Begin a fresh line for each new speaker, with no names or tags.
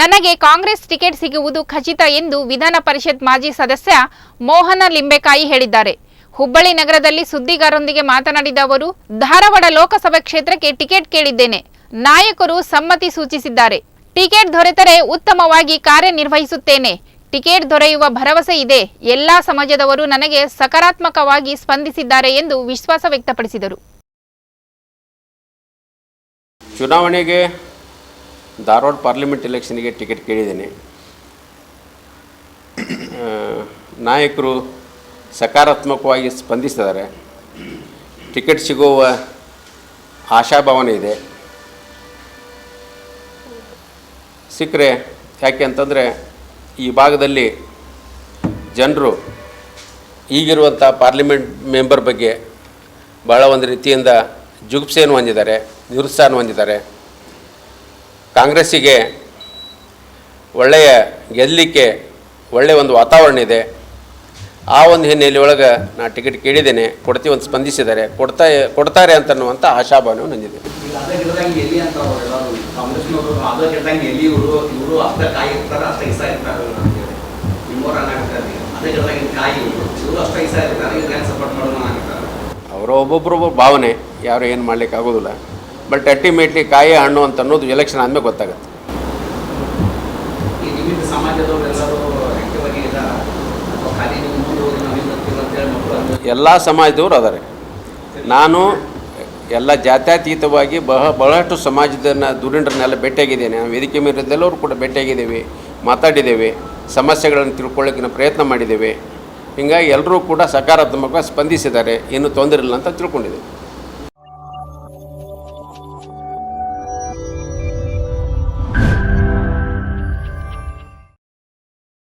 ನನಗೆ ಕಾಂಗ್ರೆಸ್ ಟಿಕೆಟ್ ಸಿಗುವುದು ಖಚಿತ ಎಂದು ವಿಧಾನ ಪರಿಷತ್ ಮಾಜಿ ಸದಸ್ಯ ಮೋಹನ ಲಿಂಬೆಕಾಯಿ ಹೇಳಿದ್ದಾರೆ. ಹುಬ್ಬಳ್ಳಿ ನಗರದಲ್ಲಿ ಸುದ್ದಿಗಾರರೊಂದಿಗೆ ಮಾತನಾಡಿದ ಅವರು, ಧಾರವಾಡ ಲೋಕಸಭೆ ಕ್ಷೇತ್ರಕ್ಕೆ ಟಿಕೆಟ್ ಕೇಳಿದ್ದೇನೆ. ನಾಯಕರು ಸಮ್ಮತಿ ಸೂಚಿಸಿದ್ದಾರೆ. ಟಿಕೆಟ್ ದೊರೆತರೆ ಉತ್ತಮವಾಗಿ ಕಾರ್ಯನಿರ್ವಹಿಸುತ್ತೇನೆ. ಟಿಕೆಟ್ ದೊರೆಯುವ ಭರವಸೆ ಇದೆ. ಎಲ್ಲಾ ಸಮಾಜದವರು ನನಗೆ ಸಕಾರಾತ್ಮಕವಾಗಿ ಸ್ಪಂದಿಸಿದ್ದಾರೆ ಎಂದು ವಿಶ್ವಾಸ ವ್ಯಕ್ತಪಡಿಸಿದರು.
ಚುನಾವಣೆಗೆ ಧಾರವಾಡ ಪಾರ್ಲಿಮೆಂಟ್ ಎಲೆಕ್ಷನ್ಗೆ ಟಿಕೆಟ್ ಕೇಳಿದ್ದೀನಿ. ನಾಯಕರು ಸಕಾರಾತ್ಮಕವಾಗಿ ಸ್ಪಂದಿಸಿದ್ದಾರೆ. ಟಿಕೆಟ್ ಸಿಗುವ ಆಶಾಭಾವನೆ ಇದೆ. ಸಿಕ್ಕರೆ ಯಾಕೆ ಅಂತಂದರೆ ಈ ಭಾಗದಲ್ಲಿ ಜನರು ಈಗಿರುವಂಥ ಪಾರ್ಲಿಮೆಂಟ್ ಮೆಂಬರ್ ಬಗ್ಗೆ ಭಾಳ ಒಂದು ರೀತಿಯಿಂದ ಜುಗುಪ್ಸೆಯನ್ನು ಹೊಂದಿದ್ದಾರೆ, ನಿರುತ್ಸಾಹನ ಹೊಂದಿದ್ದಾರೆ. ಕಾಂಗ್ರೆಸ್ಸಿಗೆ ಒಳ್ಳೆಯ ಗೆಲ್ಲಲಿಕ್ಕೆ ಒಳ್ಳೆಯ ಒಂದು ವಾತಾವರಣ ಇದೆ. ಆ ಒಂದು ಹಿನ್ನೆಲೆ ಒಳಗೆ ನಾ ಟಿಕೆಟ್ ಕೇಳಿದ್ದೇನೆ. ಕೊಡ್ತೀವಿ ಅಂತ ಸ್ಪಂದಿಸಿದ್ದಾರೆ. ಕೊಡ್ತಾ ಕೊಡ್ತಾರೆ ಅಂತನ್ನುವಂಥ
ಆಶಾಭಾವನೆ ನಂದಿದೆ.
ಅವರ ಒಬ್ಬೊಬ್ಬರೊಬ್ಬ ಭಾವನೆ. ಯಾರು ಏನು ಮಾಡ್ಲಿಕ್ಕೆ ಆಗೋದಿಲ್ಲ. ಬಟ್ ಅಲ್ಟಿಮೇಟ್ಲಿ ಕಾಯಿ ಹಣ್ಣು ಅಂತ ಅನ್ನೋದು ಎಲೆಕ್ಷನ್ ಆದಮೇಲೆ ಗೊತ್ತಾಗುತ್ತೆ. ಎಲ್ಲ ಸಮಾಜದವರು ಅದಾರೆ. ನಾನು ಎಲ್ಲ ಜಾತ್ಯತೀತವಾಗಿ ಬಹ ಬಹಳಷ್ಟು ಸಮಾಜದನ್ನ ದುರಿಂಡ್ರನ್ನೆಲ್ಲ ಭೇಟಿಯಾಗಿದ್ದೇನೆ. ನಾವು ವೇದಿಕೆ ಮೇಲಿದ್ದೆಲ್ಲರೂ ಕೂಡ ಭೇಟಿಯಾಗಿದ್ದೇವೆ ಮಾತಾಡಿದ್ದೇವೆ ಸಮಸ್ಯೆಗಳನ್ನು ತಿಳ್ಕೊಳ್ಳೋಕೆ ಪ್ರಯತ್ನ ಮಾಡಿದ್ದೇವೆ. ಹೀಗಾಗಿ ಎಲ್ಲರೂ ಕೂಡ ಸಕಾರಾತ್ಮಕವಾಗಿ ಸ್ಪಂದಿಸಿದ್ದಾರೆ. ಏನು ತೊಂದರೆ ಇಲ್ಲ ಅಂತ ತಿಳ್ಕೊಂಡಿದ್ದೇವೆ.